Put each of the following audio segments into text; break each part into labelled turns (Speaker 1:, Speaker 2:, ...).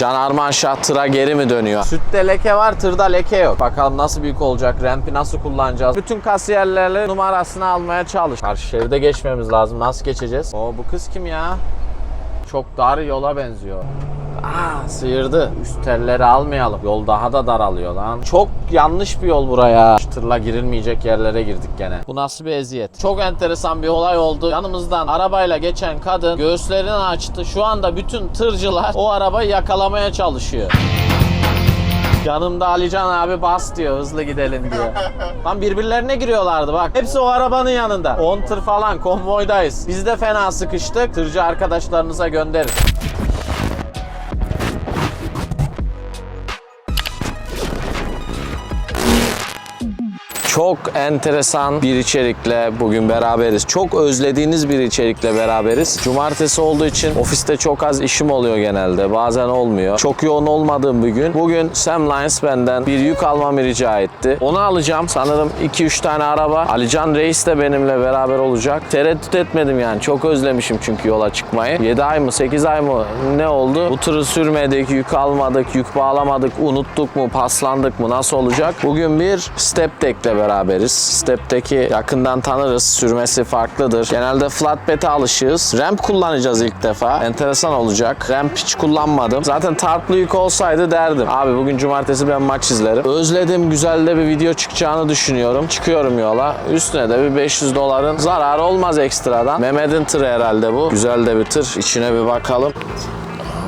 Speaker 1: Can Arman Şah tıra geri mi dönüyor? Sütte leke var, tırda leke yok. Bakalım nasıl büyük olacak, rampi nasıl kullanacağız? Bütün kasiyerlerle numarasını almaya çalış. Karşı şeride geçmemiz lazım. Nasıl geçeceğiz? Oo bu kız kim ya? Çok dar yola benziyor. Aa sıyırdı. Üst telleri almayalım. Yol daha da daralıyor lan. Çok yanlış bir yol buraya. Tırla girilmeyecek yerlere girdik gene. Bu nasıl bir eziyet? Çok enteresan bir olay oldu. Yanımızdan arabayla geçen kadın göğüslerini açtı. Şu anda bütün tırcılar o arabayı yakalamaya çalışıyor. Yanımda Alican abi bas diyor hızlı gidelim diyor. Lan birbirlerine giriyorlardı bak. Hepsi o arabanın yanında. 10 tır falan konvoydayız. Biz de fena sıkıştık. Tırcı arkadaşlarınıza gönderin. Çok enteresan bir içerikle bugün beraberiz. Çok özlediğiniz bir içerikle beraberiz. Cumartesi olduğu için ofiste çok az işim oluyor genelde. Bazen olmuyor. Çok yoğun olmadığım bir gün. Bugün Sam Lyons benden bir yük almamı rica etti. Onu alacağım. Sanırım 2-3 tane araba. Alican Reis de benimle beraber olacak. Tereddüt etmedim yani. Çok özlemişim çünkü yola çıkmayı. 7 ay mı 8 ay mı ne oldu? Bu tırı sürmedik, yük almadık, yük bağlamadık, unuttuk mu, paslandık mı, nasıl olacak? Bugün bir step deck'le beraberiz. Step'teki yakından tanırız. Sürmesi farklıdır. Genelde flatbed'e alışığız. Ramp kullanacağız ilk defa. Enteresan olacak. Ramp hiç kullanmadım. Zaten tartlı yük olsaydı derdim. Abi bugün cumartesi ben maç izlerim. Özledim. Güzel de bir video çıkacağını düşünüyorum. Çıkıyorum yola. Üstüne de bir 500 doların zararı olmaz ekstradan. Mehmet'in tırı herhalde bu. Güzel de bir tır. İçine bir bakalım.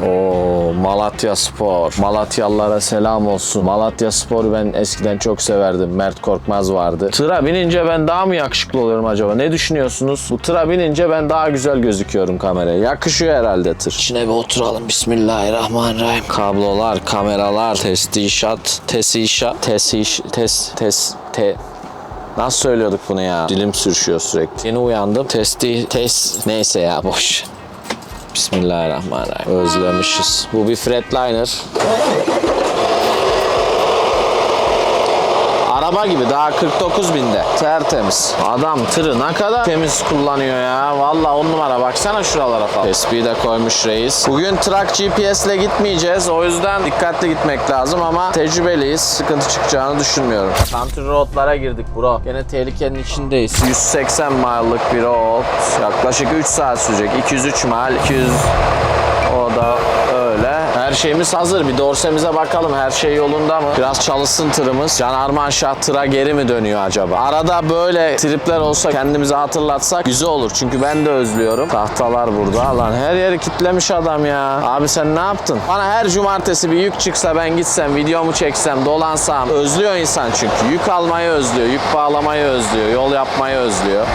Speaker 1: Oo Malatya Spor. Malatyalılara selam olsun. Malatya Spor'u ben eskiden çok severdim. Mert Korkmaz vardı. Tıra binince ben daha mı yakışıklı oluyorum acaba? Ne düşünüyorsunuz? Bu tıra binince ben daha güzel gözüküyorum kameraya. Yakışıyor herhalde tır. İçine bir oturalım. Bismillahirrahmanirrahim. Kablolar, kameralar, testişat, tesişat, tesiş, tes, tes, te, Nasıl söylüyorduk bunu ya? Dilim sürüşüyor sürekli. Yeni uyandım. Testi, tes, neyse ya boş. Bismillahirrahmanirrahim. Özlemişiz. Bu bir Freightliner. Araba gibi daha 49 binde. Tertemiz. Adam tırı ne kadar temiz kullanıyor ya. Valla on numara baksana şuralara falan. Tespihi de koymuş reis. Bugün trak GPS ile gitmeyeceğiz. O yüzden dikkatli gitmek lazım ama tecrübeliyiz. Sıkıntı çıkacağını düşünmüyorum. Country roadlara girdik bro. Gene tehlikenin içindeyiz. 180 mile'lık bir road. Yaklaşık 3 saat sürecek. 203 mile, 200 o da öyle. Her şeyimiz hazır. Bir dorsemize bakalım. Her şey yolunda mı? Biraz çalışsın tırımız. Can Arman Şah tıra geri mi dönüyor acaba? Arada böyle tripler olsa kendimize hatırlatsak güzel olur. Çünkü ben de özlüyorum. Tahtalar burada. Lan her yeri kitlemiş adam ya. Abi sen ne yaptın? Bana her cumartesi bir yük çıksa ben gitsem, videomu çeksem, dolansam. Özlüyor insan çünkü. Yük almayı özlüyor. Yük bağlamayı özlüyor. Yol yapmayı özlüyor.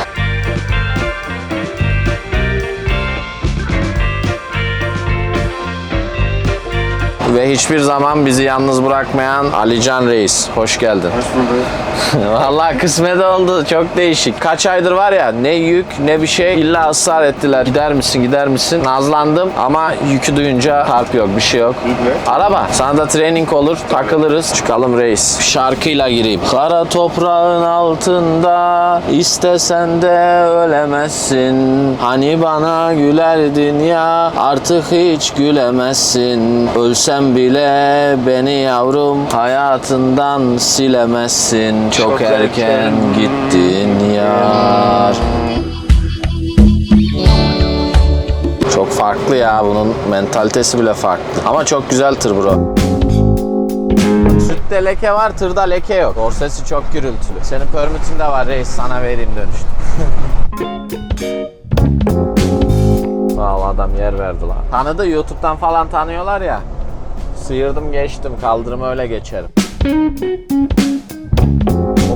Speaker 1: Ve hiçbir zaman bizi yalnız bırakmayan Alican Reis. Hoş geldin.
Speaker 2: Hoş bulduk.
Speaker 1: Vallahi kısmet oldu. Çok değişik. Kaç aydır var ya ne yük ne bir şey. İlla ısrar ettiler. Gider misin gider misin? Nazlandım ama yükü duyunca harp yok bir şey yok. Araba. Sana da training olur. Takılırız. Çıkalım reis. Şarkıyla gireyim. Kara toprağın altında istesen de ölemezsin. Hani bana gülerdin ya artık hiç gülemezsin. Ölsem bile beni yavrum hayatından silemezsin. Çok,
Speaker 2: Çok
Speaker 1: erken
Speaker 2: erken
Speaker 1: gittin yar. Çok farklı ya bunun mentalitesi bile farklı. Ama çok güzel tır bro. Sütte leke var, tırda leke yok. Dorsesi çok gürültülü. Senin permitin de var reis, sana vereyim dönüşte. Sağ ol adam yer verdi lan. Tanıdı YouTube'dan falan tanıyorlar ya. Sıyırdım geçtim, kaldırımı öyle geçerim.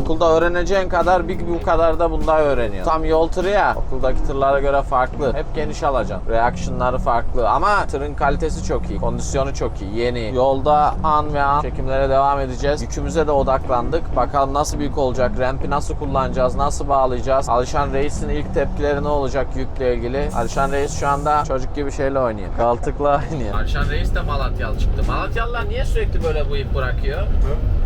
Speaker 1: Okulda öğreneceğin kadar bir bu kadar da bunda öğreniyor. Tam yol tırı ya. Okuldaki tırlara göre farklı. Hep geniş alacaksın. Reaction'ları farklı. Ama tırın kalitesi çok iyi. Kondisyonu çok iyi. Yeni. Yolda an ve an çekimlere devam edeceğiz. Yükümüze de odaklandık. Bakalım nasıl büyük olacak? Ramp'i nasıl kullanacağız? Nasıl bağlayacağız? Alişan Reis'in ilk tepkileri ne olacak yükle ilgili? Alişan Reis şu anda çocuk gibi şeyle oynuyor. Koltukla oynuyor. Alişan Reis de Malatyalı çıktı. Malatyalılar niye sürekli böyle bıyık bırakıyor?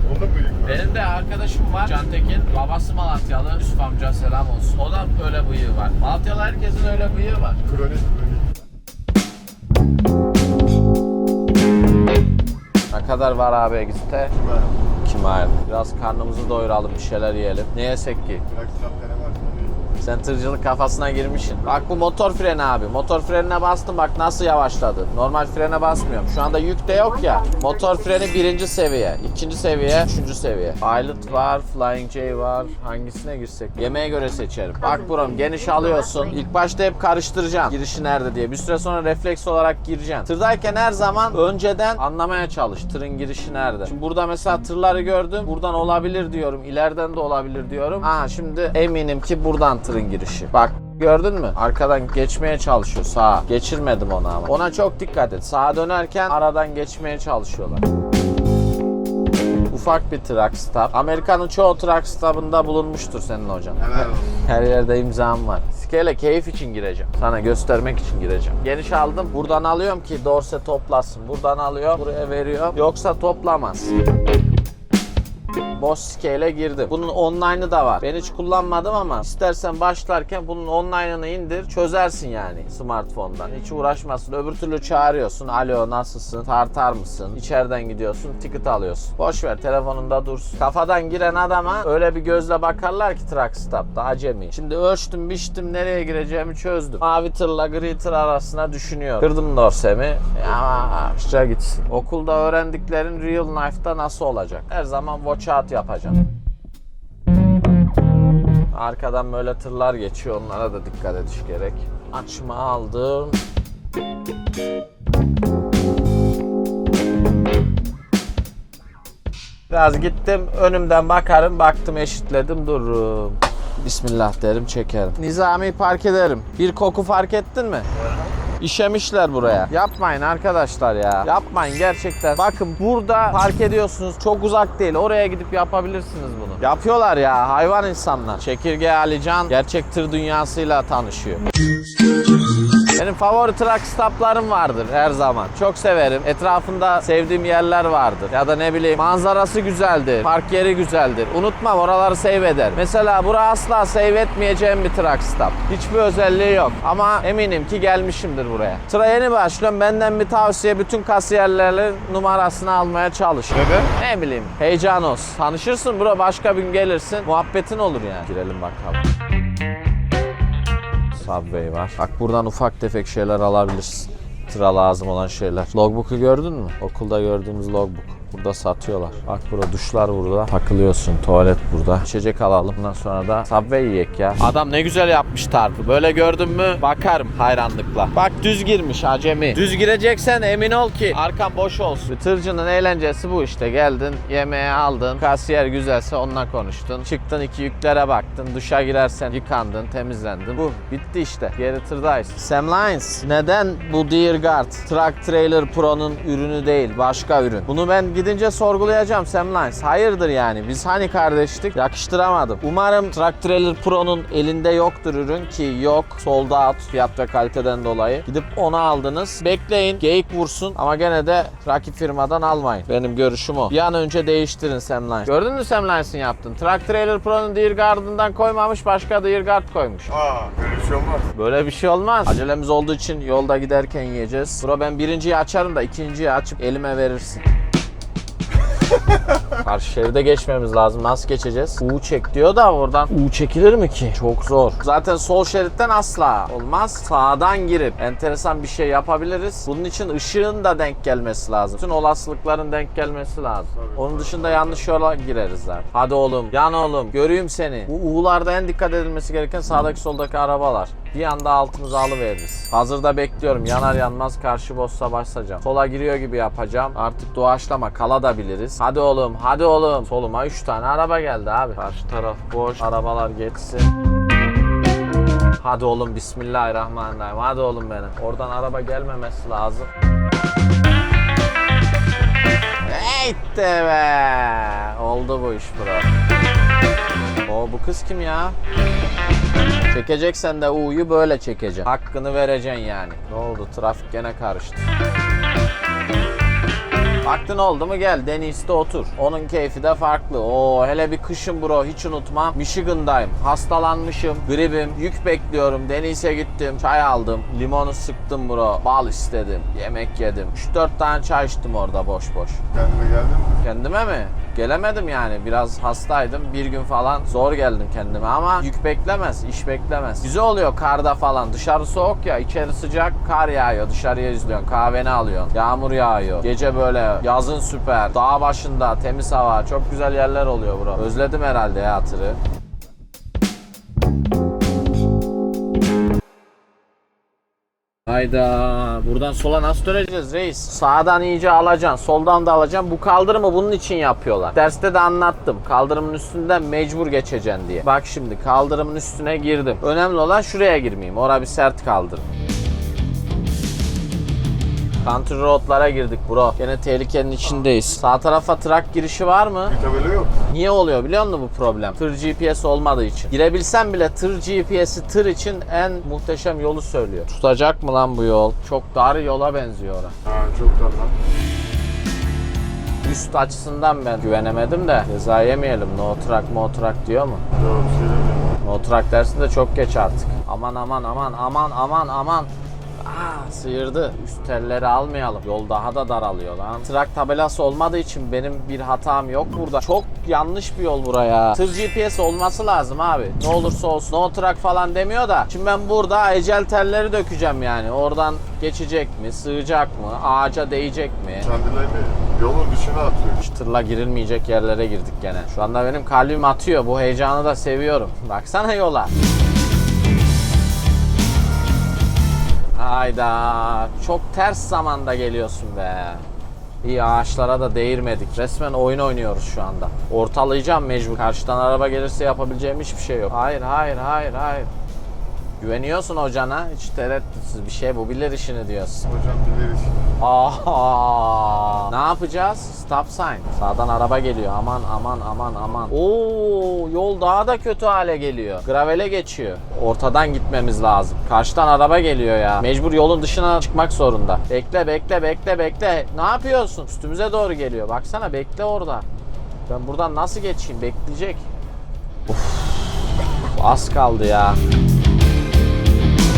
Speaker 2: Onda büyük var.
Speaker 1: Benim de arkadaşım var Cantekin. Babası Malatyalı. Yusuf amca selam olsun. O da öyle bıyığı var. Malatyalı herkesin öyle bıyığı var.
Speaker 2: Kronik kronik.
Speaker 1: Ne kadar var abi Egiz'te? Kim ayır? Biraz karnımızı doyuralım, bir şeyler yiyelim. Ne yesek ki? Sen tırcılık kafasına girmişsin. Bak bu motor freni abi. Motor frenine bastım bak nasıl yavaşladı. Normal frene basmıyorum. Şu anda yük de yok ya. Motor freni birinci seviye, ikinci seviye, üçüncü seviye. Pilot var, Flying J var. Hangisine girsek? Yemeğe göre seçerim. Bak buram geniş alıyorsun. İlk başta hep karıştıracaksın. Girişi nerede diye. Bir süre sonra refleks olarak gireceksin. Tırdayken her zaman önceden anlamaya çalış. Tırın girişi nerede? Şimdi burada mesela tırları gördüm. Buradan olabilir diyorum. İleriden de olabilir diyorum. Aha şimdi eminim ki buradan tırın girişi. Bak Gördün mü? Arkadan geçmeye çalışıyor sağa. Geçirmedim onu ama. Ona çok dikkat et. Sağa dönerken aradan geçmeye çalışıyorlar. Ufak bir truck stop. Amerika'nın çoğu truck stop'ında bulunmuştur senin hocam.
Speaker 2: Evet.
Speaker 1: Her yerde imzam var. Skele keyif için gireceğim. Sana göstermek için gireceğim. Geniş aldım. Buradan alıyorum ki dorse toplasın. Buradan alıyor, buraya veriyor. Yoksa toplamaz. Boss scale'e girdim. Bunun online'ı da var. Ben hiç kullanmadım ama istersen başlarken bunun online'ını indir. Çözersin yani smartphone'dan. Hiç uğraşmasın. Öbür türlü çağırıyorsun. Alo nasılsın? Tartar mısın? İçeriden gidiyorsun. Ticket alıyorsun. Boş ver telefonunda dursun. Kafadan giren adama öyle bir gözle bakarlar ki truck stop'ta acemi. Şimdi ölçtüm biçtim nereye gireceğimi çözdüm. Mavi tırla gri tır arasına düşünüyorum. Kırdım dorsemi. Yavaşça gitsin. Okulda öğrendiklerin real life'da nasıl olacak? Her zaman watch out yapacaksın. Arkadan böyle tırlar geçiyor. Onlara da dikkat ediş gerek. Açma aldım. Biraz gittim. Önümden bakarım. Baktım eşitledim dururum. Bismillah derim çekerim. Nizami park ederim. Bir koku fark ettin mi? İşemişler buraya. Yapmayın arkadaşlar ya. Yapmayın gerçekten. Bakın burada park ediyorsunuz. Çok uzak değil. Oraya gidip yapabilirsiniz bunu. Yapıyorlar ya hayvan insanlar. Çekirge Alican gerçek tır dünyasıyla tanışıyor. Benim favori truck stoplarım vardır her zaman. Çok severim. Etrafında sevdiğim yerler vardır. Ya da ne bileyim manzarası güzeldir. Park yeri güzeldir. Unutmam oraları save eder. Mesela bura asla save etmeyeceğim bir truck stop. Hiçbir özelliği yok. Ama eminim ki gelmişimdir buraya. Tıra yeni başlıyorum. Benden bir tavsiye bütün kasiyerlerin numarasını almaya çalış.
Speaker 2: Neden?
Speaker 1: Ne bileyim heyecan olsun. Tanışırsın bura başka gün gelirsin. Muhabbetin olur yani. Girelim bakalım. Subway var. Bak buradan ufak tefek şeyler alabilirsin. Tıra lazım olan şeyler. Logbook'u gördün mü? Okulda gördüğümüz logbook. Burada satıyorlar. Bak burada duşlar burada. Takılıyorsun. Tuvalet burada. İçecek alalım. Bundan sonra da Subway yiyek ya. Adam ne güzel yapmış tarpı. Böyle gördün mü bakarım hayranlıkla. Bak düz girmiş acemi. Düz gireceksen emin ol ki arkan boş olsun. Bir tırcının eğlencesi bu işte. Geldin yemeğe aldın. Kasiyer güzelse onunla konuştun. Çıktın iki yüklere baktın. Duşa girersen yıkandın, temizlendin. Bu bitti işte. Geri tırdayız. Sam Lines neden bu Deer Guard Truck Trailer Pro'nun ürünü değil başka ürün? Bunu ben gidince sorgulayacağım Sam Lines. Hayırdır yani? Biz hani kardeştik? Yakıştıramadım. Umarım Truck Trailer Pro'nun elinde yoktur ürün ki yok. Sold out fiyat ve kaliteden dolayı. Gidip onu aldınız. Bekleyin. Geyik vursun ama gene de rakip firmadan almayın. Benim görüşüm o. Bir an önce değiştirin Sam Lines. Gördün mü Sam Lines'in yaptın? Truck Trailer Pro'nun Deer Guard'ından koymamış başka Deer Guard koymuş.
Speaker 2: Aa, böyle bir şey olmaz.
Speaker 1: Böyle bir şey olmaz. Acelemiz olduğu için yolda giderken yiyeceğiz. Bro ben birinciyi açarım da ikinciyi açıp elime verirsin. Karşı şeride geçmemiz lazım. Nasıl geçeceğiz? U çek diyor da oradan U çekilir mi ki? Çok zor. Zaten sol şeritten asla olmaz. Sağdan girip enteresan bir şey yapabiliriz. Bunun için ışığın da denk gelmesi lazım. Bütün olasılıkların denk gelmesi lazım. Onun dışında yanlış yola gireriz zaten. Hadi oğlum, yan oğlum, göreyim seni. Bu U'larda en dikkat edilmesi gereken sağdaki soldaki arabalar. Bir anda altımıza alıveririz. Hazırda bekliyorum. Yanar yanmaz karşı bossa başlayacağım. Sola giriyor gibi yapacağım. Artık doğaçlama kala. Hadi oğlum hadi oğlum. Soluma 3 tane araba geldi abi. Karşı taraf boş. Arabalar geçsin. Hadi oğlum bismillahirrahmanirrahim. Hadi oğlum benim. Oradan araba gelmemesi lazım. Eytte be. Oldu bu iş bro. O bu kız kim ya? Çekeceksen de U'yu böyle çekeceksin. Hakkını vereceksin yani. Ne oldu? Trafik gene karıştı. Vaktin oldu mu gel Deniz'de otur. Onun keyfi de farklı. Oo hele bir kışın bro hiç unutmam. Michigan'dayım. Hastalanmışım. Gribim. Yük bekliyorum. Deniz'e gittim. Çay aldım. Limonu sıktım bro. Bal istedim. Yemek yedim. 3-4 tane çay içtim orada boş boş.
Speaker 2: Kendine geldin mi?
Speaker 1: Kendime mi? Gelemedim yani. Biraz hastaydım. Bir gün falan zor geldim kendime ama yük beklemez, iş beklemez. Güzel oluyor karda falan. Dışarı soğuk ya, içeri sıcak. Kar yağıyor. Dışarıya izliyorsun. Kahveni alıyorsun. Yağmur yağıyor. Gece böyle yazın süper. Dağ başında temiz hava. Çok güzel yerler oluyor bro. Özledim herhalde ya hatırı. Hayda. Buradan sola nasıl döneceğiz reis? Sağdan iyice alacaksın. Soldan da alacaksın. Bu kaldırımı bunun için yapıyorlar. Derste de anlattım. Kaldırımın üstünden mecbur geçeceksin diye. Bak şimdi kaldırımın üstüne girdim. Önemli olan şuraya girmeyeyim. Ora bir sert kaldırım. Country roadlara girdik bro. Gene tehlikenin içindeyiz. Sağ tarafa trak girişi var mı?
Speaker 2: Tabela yok.
Speaker 1: Niye oluyor biliyor musun bu problem? Tır GPS olmadığı için. Girebilsem bile tır GPS'i tır için en muhteşem yolu söylüyor. Tutacak mı lan bu yol? Çok dar yola benziyor ora.
Speaker 2: Ha çok tatlı.
Speaker 1: Üst açısından ben güvenemedim de ceza yemeyelim. No track, no track diyor mu?
Speaker 2: Yok.
Speaker 1: No track dersi de çok geç artık. Aman aman aman aman aman aman. Aa, sıyırdı. Üst telleri almayalım. Yol daha da daralıyor lan. Trak tabelası olmadığı için benim bir hatam yok burada. Çok yanlış bir yol buraya. Tır GPS olması lazım abi. Ne olursa olsun. No track falan demiyor da. Şimdi ben burada ecel telleri dökeceğim yani. Oradan geçecek mi? Sığacak mı? Ağaca değecek mi?
Speaker 2: Kendilerini yolun dışına atıyor.
Speaker 1: Hiç tırla girilmeyecek yerlere girdik gene. Şu anda benim kalbim atıyor. Bu heyecanı da seviyorum. Baksana yola. Hayda. Çok ters zamanda geliyorsun be. İyi ağaçlara da değirmedik. Resmen oyun oynuyoruz şu anda. Ortalayacağım mecbur. Karşıdan araba gelirse yapabileceğim hiçbir şey yok. Hayır, hayır, hayır, hayır. Güveniyorsun hocana. Hiç tereddütsüz bir şey bu. Bilir işini diyorsun.
Speaker 2: Hocam bilir işini.
Speaker 1: Aha! Ne yapacağız? Stop sign. Sağdan araba geliyor. Aman aman aman aman. Oo, yol daha da kötü hale geliyor. Gravele geçiyor. Ortadan gitmemiz lazım. Karşıdan araba geliyor ya. Mecbur yolun dışına çıkmak zorunda. Bekle bekle bekle bekle. Ne yapıyorsun? Üstümüze doğru geliyor. Baksana bekle orada. Ben buradan nasıl geçeyim? Bekleyecek. Uf. Az kaldı ya.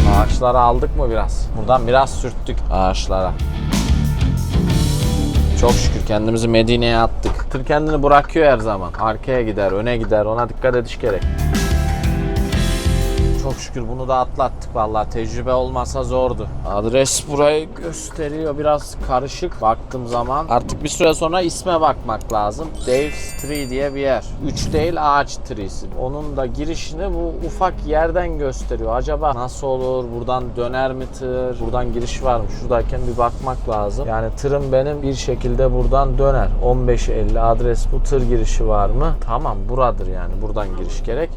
Speaker 1: Ağaçları aldık mı biraz? Buradan biraz sürttük ağaçlara. Çok şükür kendimizi Medine'ye attık. Tır kendini bırakıyor her zaman. Arkaya gider, öne gider. Ona dikkat ediş gerek. Çok şükür bunu da atlattık vallahi tecrübe olmasa zordu. Adres burayı gösteriyor biraz karışık baktığım zaman. Artık bir süre sonra isme bakmak lazım. Dave's Tree diye bir yer. Üç değil ağaç tree'si. Onun da girişini bu ufak yerden gösteriyor. Acaba nasıl olur? Buradan döner mi tır? Buradan giriş var mı? Şuradayken bir bakmak lazım. Yani tırım benim bir şekilde buradan döner. 15.50 adres bu tır girişi var mı? Tamam buradır yani. Buradan giriş gerek.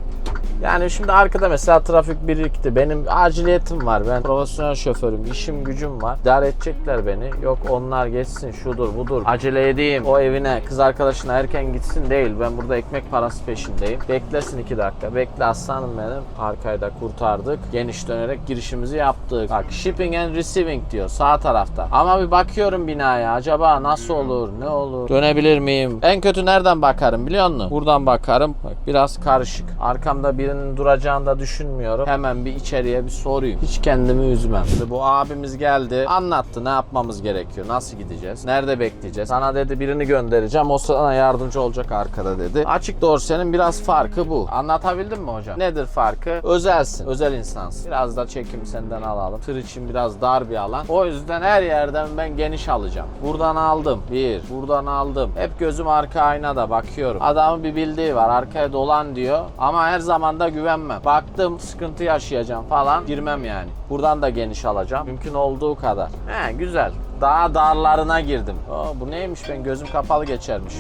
Speaker 1: Yani şimdi arkada mesela trafik birikti. Benim aciliyetim var. Ben profesyonel şoförüm. işim gücüm var. İdare edecekler beni. Yok onlar geçsin şudur budur. Acele edeyim. O evine kız arkadaşına erken gitsin değil. Ben burada ekmek parası peşindeyim. Beklesin iki dakika. Bekle aslanım benim. Arkayı da kurtardık. Geniş dönerek girişimizi yaptık. Bak shipping and receiving diyor sağ tarafta. Ama bir bakıyorum binaya. Acaba nasıl olur? Ne olur? Dönebilir miyim? En kötü nereden bakarım biliyor musun? Buradan bakarım. Bak biraz karışık. Arkamda birinin duracağını da düşünmüyorum. Hemen bir içeriye bir sorayım. Hiç kendimi üzmem. Şimdi bu abimiz geldi. Anlattı ne yapmamız gerekiyor. Nasıl gideceğiz? Nerede bekleyeceğiz? Sana dedi birini göndereceğim. O sana yardımcı olacak arkada dedi. Açık dorsenin biraz farkı bu. Anlatabildim mi hocam? Nedir farkı? Özelsin. Özel insansın. Biraz da çekim senden alalım. Tır için biraz dar bir alan. O yüzden her yerden ben geniş alacağım. Buradan aldım. Bir. Buradan aldım. Hep gözüm arka aynada bakıyorum. Adamın bir bildiği var. Arkaya dolan diyor. Ama her zaman da güvenmem. Baktım sıkıntı yaşayacağım falan. Girmem yani. Buradan da geniş alacağım. Mümkün olduğu kadar. He güzel. Daha darlarına girdim. Aa, bu neymiş ben gözüm kapalı geçermiş.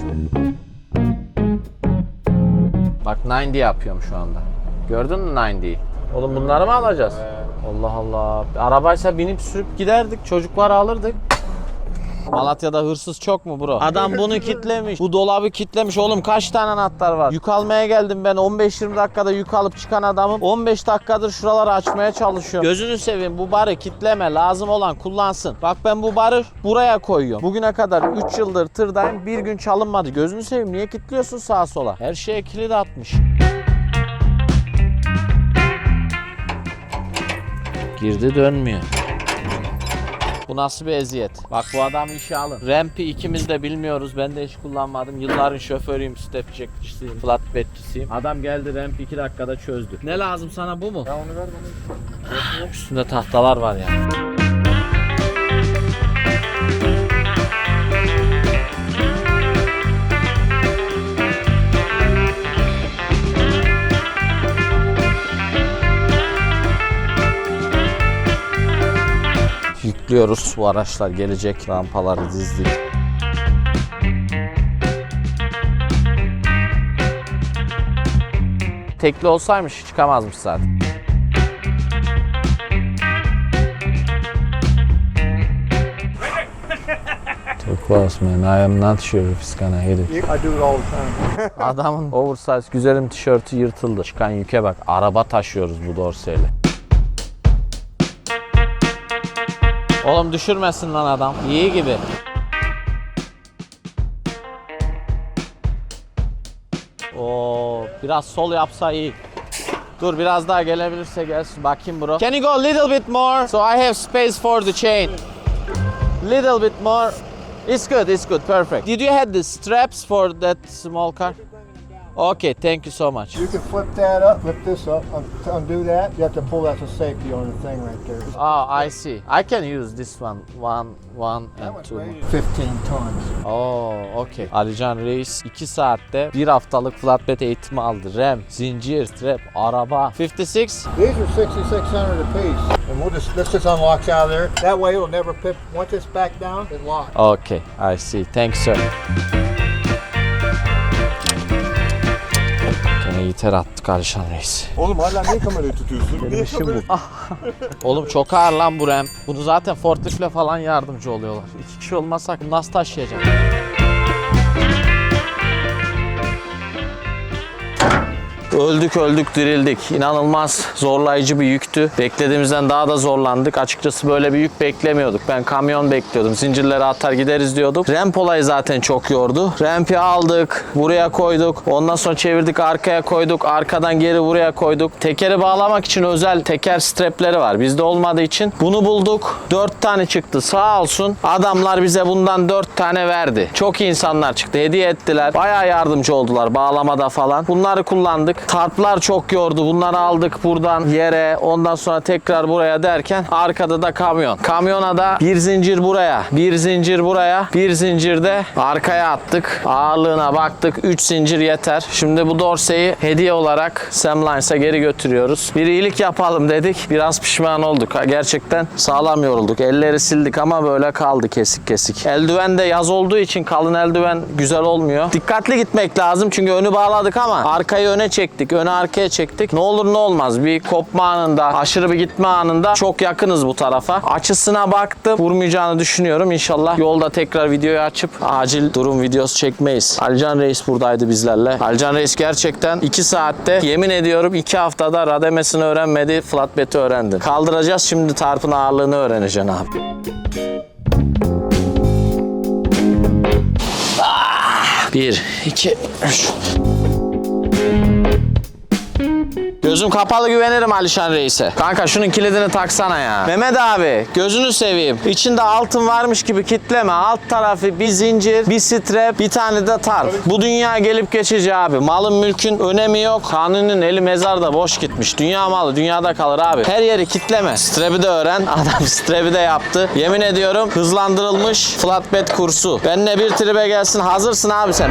Speaker 1: Bak 90 yapıyorum şu anda. Gördün mü 90'yi? Oğlum bunları mı alacağız? Allah Allah. Arabaysa binip sürüp giderdik. Çocukları alırdık. Malatya'da hırsız çok mu bro? Adam bunu kitlemiş. Bu dolabı kitlemiş. Oğlum kaç tane anahtar var? Yük almaya geldim ben 15-20 dakikada yük alıp çıkan adamım. 15 dakikadır şuraları açmaya çalışıyorum. Gözünü seveyim bu barı kitleme. Lazım olan kullansın. Bak ben bu barı buraya koyuyorum. Bugüne kadar 3 yıldır tırdayım. Bir gün çalınmadı. Gözünü seveyim niye kilitliyorsun sağa sola? Her şeye kilit atmış. Girdi dönmüyor. Bu nasıl bir eziyet? Bak bu adam işe alın. Ramp'i ikimiz de bilmiyoruz. Ben de hiç kullanmadım. Yılların şoförüyüm, step checkçisiyim, flatbedçisiyim. Adam geldi ramp 2 dakikada çözdü. Ne lazım sana bu mu?
Speaker 2: Ya onu ver bana.
Speaker 1: Üstünde tahtalar var ya. Yüklüyoruz. Bu araçlar gelecek. Rampaları dizdik. Tekli olsaymış çıkamazmış zaten. Too close man. I am not sure if it's gonna hit it.
Speaker 3: I do it all the time.
Speaker 1: Adamın oversize güzelim tişörtü yırtıldı. Çıkan yüke bak. Araba taşıyoruz bu dorseyle. Oğlum düşürmesin lan adam. İyi gibi. Oo, biraz sol yapsa iyi. Dur biraz daha gelebilirse gelsin. Bakayım bro. Can you go a little bit more? So I have space for the chain. Little bit more. It's good, it's good, perfect. Did you have the straps for that small car? Okay, thank you so much.
Speaker 3: You can flip that up, flip this up, undo that. You have to pull that to safety on the thing right there.
Speaker 1: Oh, I see. I can use this one. One, one and two.
Speaker 3: 15 tons.
Speaker 1: Oh, okay. Alican Reis 2 saatte bir haftalık flatbed eğitimi aldı. Rem, zincir, strap, araba. 56?
Speaker 3: These are 6600 a piece. And we'll just, let this just unlocks out of there. That way it'll never pip. Once it's back down, it locks.
Speaker 1: Okay, I see. Thanks sir. Yeter attık Alişan Reis.
Speaker 2: Oğlum hala niye kamerayı tutuyorsun? Niye
Speaker 1: işim bu. Oğlum çok ağır lan bu rem. Bunu zaten forkliftle falan yardımcı oluyorlar. İki kişi olmasak bunu nasıl taşıyacağım? Öldük öldük dirildik. İnanılmaz zorlayıcı bir yüktü. Beklediğimizden daha da zorlandık. Açıkçası böyle bir yük beklemiyorduk. Ben kamyon bekliyordum. Zincirleri atar gideriz diyorduk. Ramp olayı zaten çok yordu. Ramp'i aldık. Buraya koyduk. Ondan sonra çevirdik arkaya koyduk. Arkadan geri buraya koyduk. Tekeri bağlamak için özel teker strapleri var. Bizde olmadığı için bunu bulduk. 4 tane çıktı. Sağ olsun. Adamlar bize bundan 4 tane verdi. Çok iyi insanlar çıktı. Hediye ettiler. Bayağı yardımcı oldular bağlamada falan. Bunları kullandık. Tarplar çok yordu. Bunları aldık buradan yere. Ondan sonra tekrar buraya derken arkada da kamyon. Kamyona da bir zincir buraya, bir zincir buraya, bir zincir de arkaya attık. Ağırlığına baktık. 3 zincir yeter. Şimdi bu dorseyi hediye olarak Semlines'a geri götürüyoruz. Bir iyilik yapalım dedik. Biraz pişman olduk. Gerçekten sağlam yorulduk. Elleri sildik ama böyle kaldı kesik kesik. Eldiven de yaz olduğu için kalın eldiven güzel olmuyor. Dikkatli gitmek lazım çünkü önü bağladık ama arkayı öne çektik. Önü arkaya çektik. Ne olur ne olmaz. Bir kopma anında, aşırı bir gitme anında çok yakınız bu tarafa. Açısına baktım. Vurmayacağını düşünüyorum. İnşallah yolda tekrar videoyu açıp acil durum videosu çekmeyiz. Alican Reis buradaydı bizlerle. Alican Reis gerçekten 2 saatte yemin ediyorum 2 haftada rademesini öğrenmedi. Flatbed'i öğrendi. Kaldıracağız şimdi tarpın ağırlığını öğreneceksin abi. Ah, Bir, iki, üç. Gözüm kapalı güvenirim Alişan Reis'e. Kanka şunun kilidini taksana ya. Mehmet abi gözünü seveyim. İçinde altın varmış gibi kitleme. Alt tarafı bir zincir, bir strap, bir tane de tarp. Bu dünya gelip geçici abi. Malın mülkün önemi yok. Kanunun eli mezarda boş gitmiş. Dünya malı dünyada kalır abi. Her yeri kitleme. Strap'i de öğren. Adam strap'i de yaptı. Yemin ediyorum hızlandırılmış flatbed kursu. Benimle bir tribe gelsin. Hazırsın abi sen.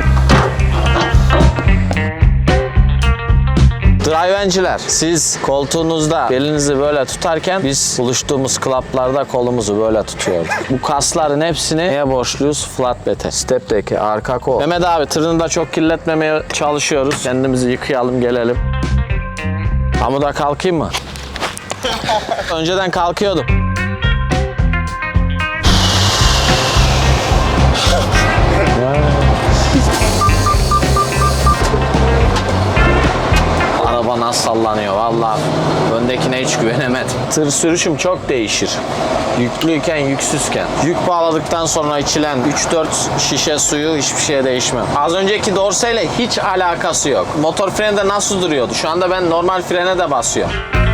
Speaker 1: Drivenciler siz koltuğunuzda belinizi böyle tutarken biz buluştuğumuz klaplarda kolumuzu böyle tutuyorduk. Bu kasların hepsini neye borçluyuz? Flatbed'e. Step deck'e, arka kol. Mehmet abi tırını da çok kirletmemeye çalışıyoruz. Kendimizi yıkayalım gelelim. Amuda kalkayım mı? Önceden kalkıyordum. Nasıl sallanıyor vallahi. Öndekine hiç güvenemedim. Tır sürüşüm çok değişir. Yüklüyken yüksüzken. Yük bağladıktan sonra içilen 3-4 şişe suyu hiçbir şeye değişmem. Az önceki dorseyle hiç alakası yok. Motor frende nasıl duruyordu? Şu anda ben normal frene de basıyorum.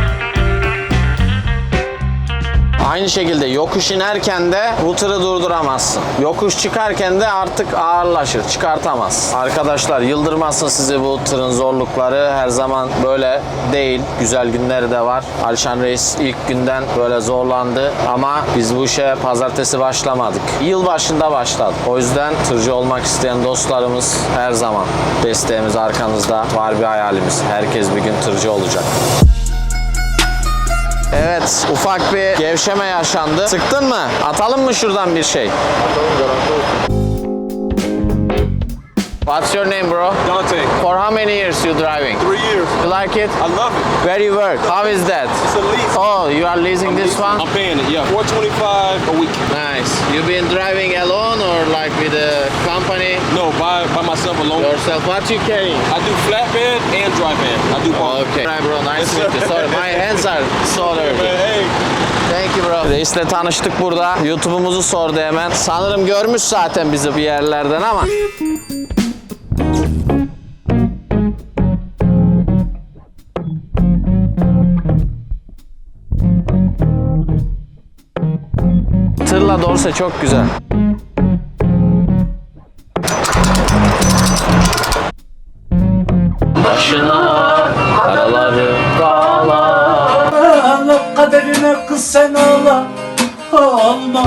Speaker 1: Aynı şekilde yokuş inerken de bu tırı durduramazsın. Yokuş çıkarken de artık ağırlaşır, çıkartamaz. Arkadaşlar yıldırmasın sizi bu tırın zorlukları. Her zaman böyle değil. Güzel günleri de var. Alişan Reis ilk günden böyle zorlandı ama biz bu işe pazartesi başlamadık. Yıl başında başladık. O yüzden tırcı olmak isteyen dostlarımız her zaman desteğimiz arkanızda var bir hayalimiz. Herkes bir gün tırcı olacak. Evet, ufak bir gevşeme yaşandı. Sıktın mı? Atalım mı şuradan bir şey? What's your name, bro?
Speaker 2: Dante,
Speaker 1: For how many years you driving?
Speaker 2: three years.
Speaker 1: You like it?
Speaker 2: I love it.
Speaker 1: Where you work? How is that?
Speaker 2: It's a lease.
Speaker 1: Oh, you are leasing this one?
Speaker 2: I'm paying it, yeah. 425 a week.
Speaker 1: Nice. You been driving alone or like with a company?
Speaker 2: No, by by myself alone.
Speaker 1: Yourself? What you carrying?
Speaker 2: I do flatbed and dry van. I do both.
Speaker 1: Okay. Right, bro. Nice to meet you. Sorry, my hands are so dirty.
Speaker 2: Hey,
Speaker 1: Thank you bro. Reisle tanıştık burada. YouTube'umuzu sordu hemen. Sanırım görmüş zaten bizi bir yerlerden ama. Tırla dorse çok güzel. Başına karaları
Speaker 4: Allah kaderine kız sen ağla. Ağlama